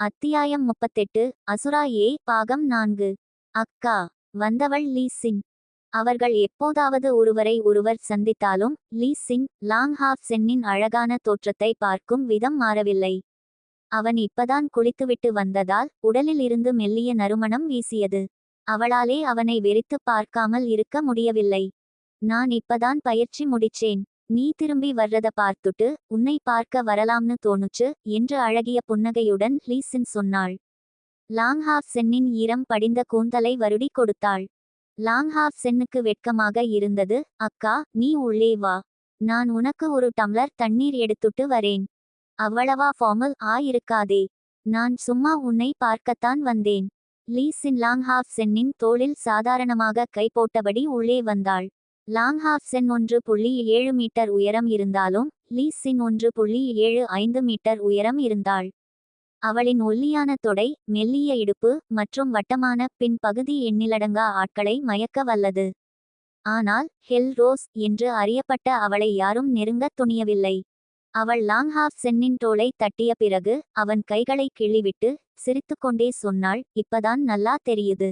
அத்தியாயம் முப்பத்தெட்டு அசுரா ஏ பாகம் நான்கு. அக்கா வந்தவள் லீ சின். அவர்கள் எப்போதாவது ஒருவரை ஒருவர் சந்தித்தாலும் லீ சின் லாங் ஹாஃப் சென்னின் அழகான தோற்றத்தை பார்க்கும் விதம் மாறவில்லை. அவன் இப்பதான் குளித்துவிட்டு வந்ததால் உடலில் இருந்து மெல்லிய நறுமணம் வீசியது. அவளாலே அவனை வெறித்துப் பார்க்காமல் இருக்க முடியவில்லை. நான் இப்பதான் பயிற்சி முடிச்சேன். நீ திரும்பி வர்றத பார்த்துட்டு உன்னை பார்க்க வரலாம்னு தோணுச்சு என்று அழகிய புன்னகையுடன் லீசின் சொன்னாள். லாங் ஹாஃப் சென்னின் ஈரம் படிந்த கூந்தலை வருடி கொடுத்தாள். லாங் ஹாஃப் சென்னுக்கு வெட்கமாக இருந்தது அக்கா நீ உள்ளே வா. நான் உனக்கு ஒரு டம்ளர் தண்ணீர் எடுத்துட்டு வரேன். அவ்வளவா ஃபார்மல் ஆயிருக்காதே. நான் சும்மா உன்னை பார்க்கத்தான் வந்தேன். லீசின் சின் லாங் ஹாஃப் சென்னின் தோளில் சாதாரணமாக கை போட்டபடி உள்ளே வந்தாள். லாங் ஹாஃப் சென் ஒன்று புள்ளி ஏழு மீட்டர் உயரம் இருந்தாலும் லீ சின் ஒன்று புள்ளி ஏழு ஐந்து மீட்டர் உயரம் இருந்தாள். அவளின் ஒல்லியான தொடை மெல்லிய இடுப்பு மற்றும் வட்டமான பின் பகுதி எண்ணிலடங்கா ஆட்களை மயக்க வல்லது. ஆனால் ஹெல் ரோஸ் என்று அறியப்பட்ட அவளை யாரும் நெருங்கத் துணியவில்லை. அவள் லாங் ஹாஃப் சென்னின் தோளை தட்டிய பிறகு அவன் கைகளை கிள்ளிவிட்டு சிரித்துக்கொண்டே சொன்னாள் இப்பதான் நல்லா தெரியுது.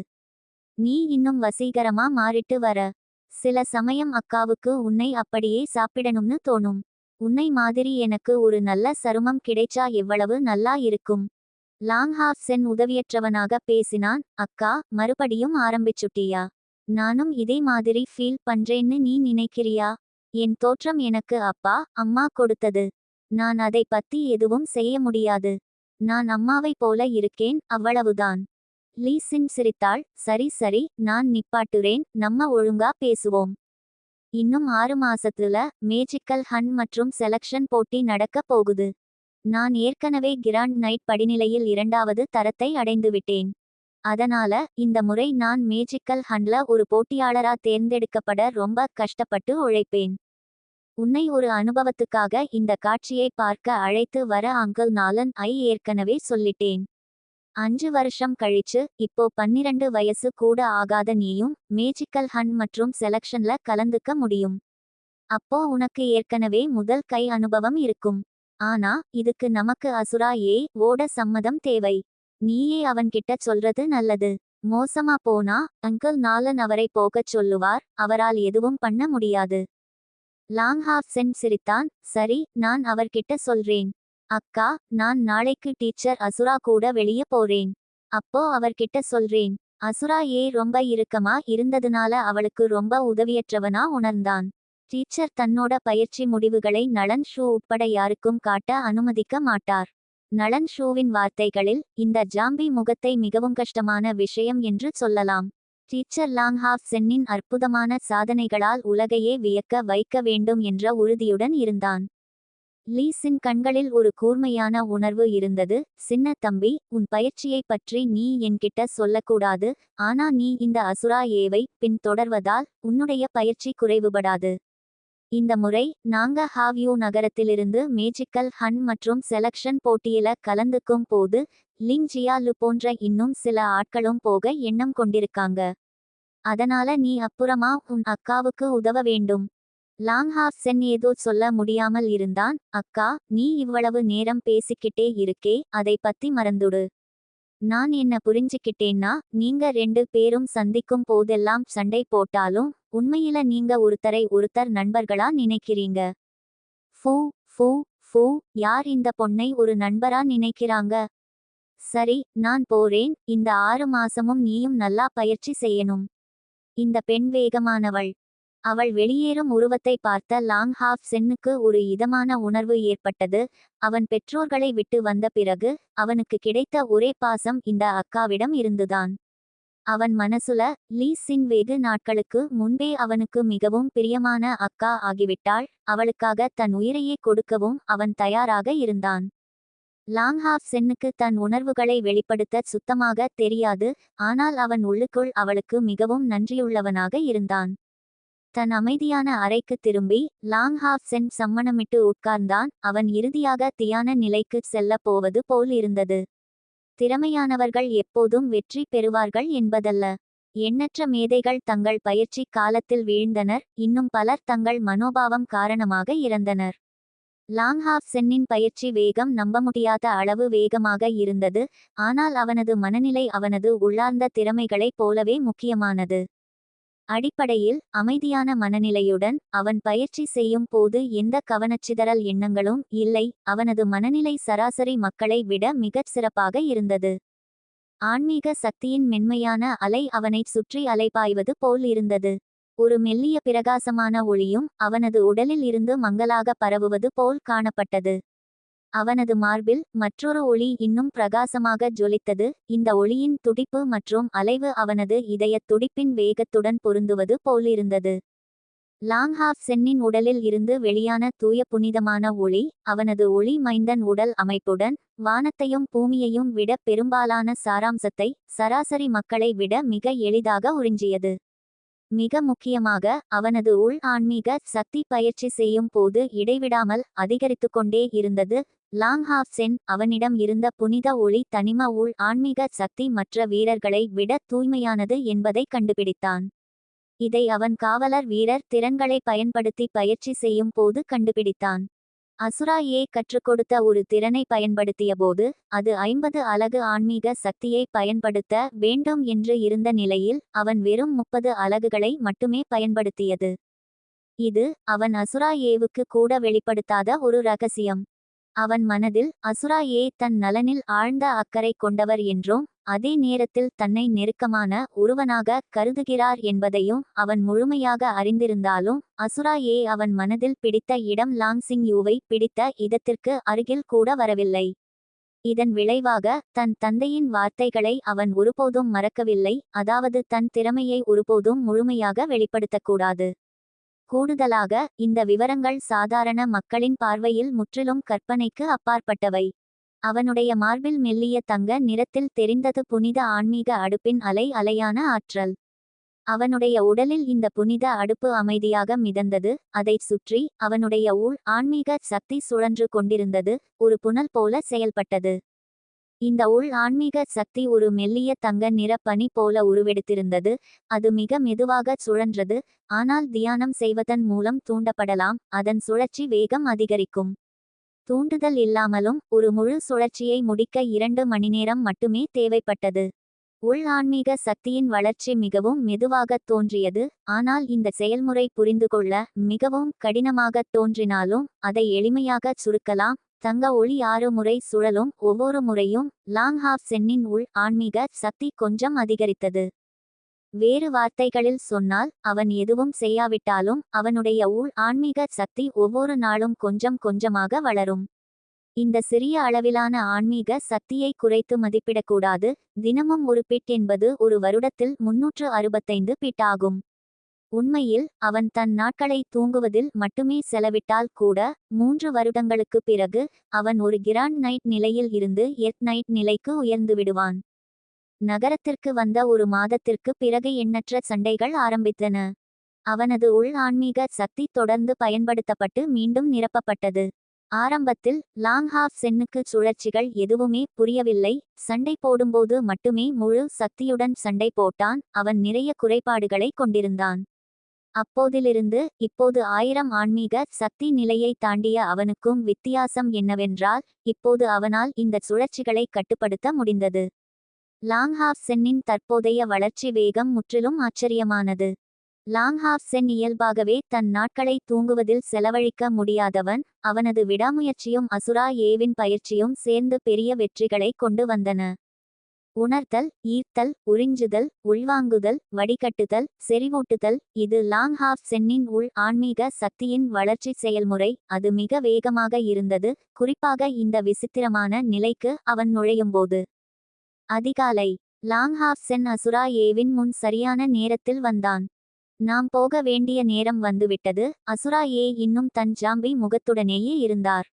நீ இன்னும் வசீகரமா மாறிட்டு வர. சில சமயம் அக்காவுக்கு உன்னை அப்படியே சாப்பிடணும்னு தோணும். உன்னை மாதிரி எனக்கு ஒரு நல்ல சருமம் கிடைச்சா எவ்வளவு நல்லா இருக்கும் லாங் ஹாஃப் சென் உதவியற்றவனாக பேசினான். அக்கா மறுபடியும் ஆரம்பிச்சுட்டியா? நானும் இதே மாதிரி ஃபீல் பண்றேன்னு நீ நினைக்கிறியா? என் தோற்றம் எனக்கு அப்பா அம்மா கொடுத்தது. நான் அதை பத்தி எதுவும் செய்ய முடியாது. நான் அம்மாவை போல இருக்கேன் அவ்வளவுதான். லீசின் சிரித்தாள். சரி சரி நான் நிப்பாட்டுறேன். நம்ம ஒழுங்கா பேசுவோம். இன்னும் ஆறு மாசத்துல மேஜிக்கல் ஹன் மற்றும் செலக்ஷன் போட்டி நடக்க போகுது. நான் ஏற்கனவே கிராண்ட் நைட் படிநிலையில் இரண்டாவது தரத்தை அடைந்துவிட்டேன் அதனால இந்த முறை நான் மேஜிக்கல் ஹன்ல ஒரு போட்டியாளரா தேர்ந்தெடுக்கப்பட ரொம்ப கஷ்டப்பட்டு உழைப்பேன். உன்னை ஒரு அனுபவத்துக்காக இந்த காட்சியை பார்க்க அழைத்து வர அங்கிள் நாலன் ஐ ஏற்கனவே சொல்லிட்டேன். அஞ்சு வருஷம் கழிச்சு இப்போ பன்னிரண்டு வயசு கூட ஆகாத நீயும் மேஜிக்கல் ஹன் மற்றும் செலக்ஷன்ல கலந்துக்க முடியும். அப்போ உனக்கு ஏற்கனவே முதல் கை அனுபவம் இருக்கும். ஆனா இதுக்கு நமக்கு அசுரா ஏ ஓட சம்மதம் தேவை. நீயே அவன்கிட்ட சொல்றது நல்லது. மோசமா போனா அங்கிள் நாலன் அவரை போகச் சொல்லுவார் அவரால் எதுவும் பண்ண முடியாது. லாங் ஹாஃப் சென் சிரித்தான் சரி நான் அவர்கிட்ட சொல்றேன். அக்கா நான் நாளைக்கு டீச்சர் அசுரா கூட வெளிய போறேன். அப்போ அவர்கிட்ட சொல்றேன் அசுரா ஏ ரொம்ப இறுக்கமா இருந்ததுனால அவளுக்கு ரொம்ப உதவியற்றவனா உணர்ந்தான். டீச்சர் தன்னோட பயிற்சி முடிவுகளை நலன் ஷூ உட்பட யாருக்கும் காட்ட அனுமதிக்க மாட்டார். நலன் ஷூவின் வார்த்தைகளில் இந்த ஜாம்பி முகத்தை மிகவும் கஷ்டமான விஷயம் என்று சொல்லலாம். டீச்சர் லாங்ஹாஃப் சென்னின் அற்புதமான சாதனைகளால் உலகையே வியக்க வைக்க வேண்டும் என்ற உறுதியுடன் இருந்தான். லீஸின் கண்களில் ஒரு கூர்மையான உணர்வு இருந்தது. சின்ன தம்பி உன் பயிற்சியை பற்றி நீ என்கிட்ட சொல்லக்கூடாது. ஆனா நீ இந்த அசுரா ஏவை பின் தொடர்வதால் உன்னுடைய பயிற்சி குறைவுபடாது. இந்த முறை நாங்க ஹாவ்யூ நகரத்திலிருந்து மேஜிக்கல் ஹன் மற்றும் செலக்ஷன் போட்டியில கலந்துக்கும் போது லிங் ஜியாலு போன்ற இன்னும் சில ஆட்களும் போக எண்ணம் கொண்டிருக்காங்க. அதனால நீ அப்புறமா உன் அக்காவுக்கு உதவ வேண்டும். லாங் ஹாஃப் சென் ஏதோ சொல்ல முடியாமல் இருந்தான். அக்கா நீ இவ்வளவு நேரம் பேசிக்கிட்டே இருக்கே அதை பத்தி மறந்துடு. நான் என்ன புரிஞ்சுக்கிட்டேன்னா நீங்க ரெண்டு பேரும் சந்திக்கும் போதெல்லாம் சண்டை போட்டாலும் உண்மையில நீங்க ஒருத்தரை ஒருத்தர் நண்பர்களா நினைக்கிறீங்க? ஃபூ ஃபூ ஃபூ யார் இந்த பொண்ணை ஒரு நண்பரா நினைக்கிறாங்க? சரி நான் போறேன் இந்த ஆறு மாசமும் நீயும் நல்லா பயிற்சி செய்யணும். இந்த பெண் வேகமானவள். அவள் வெளியேறும் உருவத்தை பார்த்த லாங் ஹாஃப் சென்னுக்கு ஒரு இதமான உணர்வு ஏற்பட்டது. அவன் பெற்றோர்களை விட்டு வந்த பிறகு அவனுக்கு கிடைத்த ஒரே பாசம் இந்த அக்காவிடம் இருந்துதான். அவன் மனசுல லீ சின் வெகு நாட்களுக்கு முன்பே அவனுக்கு மிகவும் பிரியமான அக்கா ஆகிவிட்டாள். அவளுக்காக தன் உயிரையே கொடுக்கவும் அவன் தயாராக இருந்தான். லாங் ஹாஃப் சென்னுக்கு தன் உணர்வுகளை வெளிப்படுத்த சுத்தமாக தெரியாது. ஆனால் அவன் உள்ளுக்குள் அவளுக்கு மிகவும் நன்றியுள்ளவனாக இருந்தான். தன் அமைதியான அறைக்கு திரும்பி லாங் ஹாஃப் சென் சம்மணமிட்டு உட்கார்ந்தான். அவன் இறுதியாக தியான நிலைக்கு செல்ல போவது போல் இருந்தது. திறமையானவர்கள் எப்போதும் வெற்றி பெறுவார்கள் என்பதல்ல. எண்ணற்ற மேதைகள் தங்கள் பயிற்சி காலத்தில் வீழ்ந்தனர். இன்னும் பலர் தங்கள் மனோபாவம் காரணமாக இறந்தனர். லாங் ஹாஃப் சென்னின் பயிற்சி வேகம் நம்ப முடியாத அளவு வேகமாக இருந்தது. ஆனால் அவனது மனநிலை அவனது உள்ளார்ந்த திறமைகளைப் போலவே முக்கியமானது. அடிப்படையில் அமைதியான மனநிலையுடன் அவன் பயிற்சி செய்யும் போது எந்த கவனச்சிதறல் எண்ணங்களும் இல்லை அவனது மனநிலை சராசரி மக்களை விட மிகச் சிறப்பாக இருந்தது. ஆன்மீக சக்தியின் மென்மையான அலை அவனைச் சுற்றி அலைபாய்வது போல் இருந்தது. ஒரு மெல்லிய பிரகாசமான ஒளியும் அவனது உடலில் இருந்து மங்கலாக பரவுவது போல் காணப்பட்டது. அவனது மார்பில் மற்றொரு ஒளி இன்னும் பிரகாசமாக ஜொலித்தது. இந்த ஒளியின் துடிப்பு மற்றும் அலைவு அவனது இதயத் துடிப்பின் வேகத்துடன் பொருந்துவது போலிருந்தது. லாங்ஹாஃப் சென்னின் உடலில் இருந்து வெளியான தூய புனிதமான ஒளி அவனது ஒளி மைந்தன் உடல் அமைப்புடன் வானத்தையும் பூமியையும் விட பெரும்பாலான சாராம்சத்தை சராசரி மக்களை விட மிக எளிதாக உறிஞ்சியது. மிக முக்கியமாக அவனது உள் ஆன்மீக சக்தி பயிற்சி செய்யும் போது இடைவிடாமல் அதிகரித்து கொண்டே இருந்தது. லாங்ஹாஃப் சென் அவனிடம் இருந்த புனித ஒளி தனிம உள் ஆன்மீக சக்தி மற்ற வீரர்களை விட தூய்மையானது என்பதை கண்டுபிடித்தான். இதை அவன் காவலர் வீரர் திறன்களை பயன்படுத்தி பயிற்சி செய்யும் போது கண்டுபிடித்தான். அசுராயே கற்றுக்கொடுத்த ஒரு திறனை பயன்படுத்தியபோது அது ஐம்பது அலகு ஆன்மீக சக்தியை பயன்படுத்த வேண்டும் என்று இருந்த நிலையில் அவன் வெறும் முப்பது அலகுகளை மட்டுமே பயன்படுத்தியது. இது அவன் அசுரா ஏவுக்கு கூட வெளிப்படுத்தாத ஒரு ரகசியம். அவன் மனதில் அசுரா ஏ தன் நலனில் ஆழ்ந்த அக்கறை கொண்டவர் என்றும் அதே நேரத்தில் தன்னை நெருக்கமான ஒருவனாக கருதுகிறார் என்பதையும் அவன் முழுமையாக அறிந்திருந்தாலும் அசுரா ஏ அவன் மனதில் பிடித்த இடம் லாங்சிங் யூவை பிடித்த இதத்திற்கு அருகில் கூட வரவில்லை. இதன் விளைவாக தன் தந்தையின் வார்த்தைகளை அவன் ஒருபோதும் மறக்கவில்லை அதாவது தன் திறமையை ஒருபோதும் முழுமையாக வெளிப்படுத்தக்கூடாது. கூடுதலாக இந்த விவரங்கள் சாதாரண மக்களின் பார்வையில் முற்றிலும் கற்பனைக்கு அப்பாற்பட்டவை. அவனுடைய மார்பில் மெல்லிய தங்க நிறத்தில் தெரிந்தது புனித ஆன்மீக அடுப்பின் அலை அலையான ஆற்றல். அவனுடைய உடலில் இந்த புனித அடுப்பு அமைதியாக மிதந்தது அதைச் சுற்றி அவனுடைய ஊழ் ஆன்மீக சக்தி சுழன்று கொண்டிருந்தது ஒரு புனல் போல செயல்பட்டது. இந்த உள் ஆன்மீக சக்தி ஒரு மெல்லிய தங்க நிற பனி போல உருவெடுத்திருந்தது. அது மிக மெதுவாக சுழன்றது. ஆனால் தியானம் செய்வதன் மூலம் தூண்டப்படலாம். அதன் சுழற்சி வேகம் அதிகரிக்கும். தூண்டுதல் இல்லாமலும் ஒரு முழு சுழற்சியை முடிக்க இரண்டு மணிநேரம் மட்டுமே தேவைப்பட்டது. உள் ஆன்மீக சக்தியின் வளர்ச்சி மிகவும் மெதுவாகத் தோன்றியது. ஆனால் இந்த செயல்முறை புரிந்து கொள்ள மிகவும் கடினமாகத் தோன்றினாலும் அதை எளிமையாகச் சுருக்கலாம். தங்க ஒளி ஆறு முறை சுழலும் ஒவ்வொரு முறையும் லாங் ஹாஃப் சென்னின் உள் ஆன்மீக சக்தி கொஞ்சம் அதிகரித்தது. வேறு வார்த்தைகளில் சொன்னால் அவன் எதுவும் செய்யாவிட்டாலும் அவனுடைய உள் ஆன்மீக சக்தி ஒவ்வொரு நாளும் கொஞ்சம் கொஞ்சமாக வளரும். இந்த சிறிய அளவிலான ஆன்மீக சக்தியை குறைத்து மதிப்பிடக்கூடாது. தினமும் ஒரு பிட் என்பது ஒரு வருடத்தில் முன்னூற்று அறுபத்தைந்து பிட் ஆகும். உண்மையில் அவன் தன் நாட்களை தூங்குவதில் மட்டுமே செலவிட்டால் கூட மூன்று வருடங்களுக்கு பிறகு அவன் ஒரு கிராண்ட் நைட் நிலையில் இருந்து எர்த் நைட் நிலைக்கு உயர்ந்து விடுவான். நகரத்திற்கு வந்த ஒரு மாதத்திற்கு பிறகு எண்ணற்ற சண்டைகள் ஆரம்பித்தன. அவனது உள் ஆன்மீக சக்தி தொடர்ந்து பயன்படுத்தப்பட்டு மீண்டும் நிரப்பப்பட்டது. ஆரம்பத்தில் லாங் ஹாஃப் சென்னுக்கு சுழற்சிகள் எதுவுமே புரியவில்லை சண்டை போடும்போது மட்டுமே முழு சக்தியுடன் சண்டை போட்டான் அவன் நிறைய குறைபாடுகளை கொண்டிருந்தான். அப்போதிலிருந்து இப்போது ஆயிரம் ஆன்மீக சக்தி நிலையை தாண்டிய அவனுக்கும் வித்தியாசம் என்னவென்றால் இப்போது அவனால் இந்த சுழற்சிகளை கட்டுப்படுத்த முடிந்தது. லாங்ஹாஃப் சென்னின் தற்போதைய வளர்ச்சி வேகம் முற்றிலும் ஆச்சரியமானது. லாங்ஹாஃப் சென் இயல்பாகவே தன் நாட்களை தூங்குவதில் செலவழிக்க முடியாதவன் அவனது விடாமுயற்சியும் அசுரா ஏவின் பயிற்சியும் சேர்ந்து பெரிய வெற்றிகளை கொண்டு வந்தன. உணர்த்தல் ஈர்த்தல் உறிஞ்சுதல் உள்வாங்குதல் வடிகட்டுதல் செறிவூட்டுதல் இது லாங் ஹாஃப் சென்னின் உள் ஆன்மீக சக்தியின் வளர்ச்சி செயல்முறை. அது மிக வேகமாக இருந்தது. குறிப்பாக இந்த விசித்திரமான நிலைக்கு அவன் நுழையும்போது. அதிகாலை. லாங் ஹாஃப் சென் அசுரா ஏவின் முன் சரியான நேரத்தில் வந்தான். நாம் போக வேண்டிய நேரம் வந்துவிட்டது. அசுரா ஏ இன்னும் தன் ஜாம்பி முகத்துடனேயே இருந்தார்.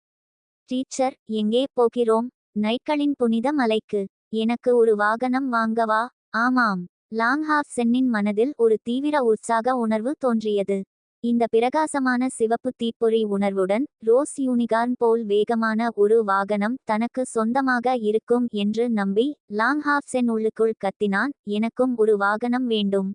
டீச்சர் எங்கே போகிறோம் நைட்களின் புனித மலைக்கு. எனக்கு ஒரு வாகனம் வாங்கவா? ஆமாம். லாங்ஹாஃப் சென்னின் மனதில் ஒரு தீவிர உற்சாக உணர்வு தோன்றியது. இந்த பிரகாசமான சிவப்பு தீப்பொறி உணர்வுடன் ரோஸ் யூனிகார்ன் போல் வேகமான ஒரு வாகனம் தனக்கு சொந்தமாக இருக்கும் என்று நம்பி லாங்ஹாஃப் சென் உள்ளுக்குள் கத்தினான். எனக்கும் ஒரு வாகனம் வேண்டும்.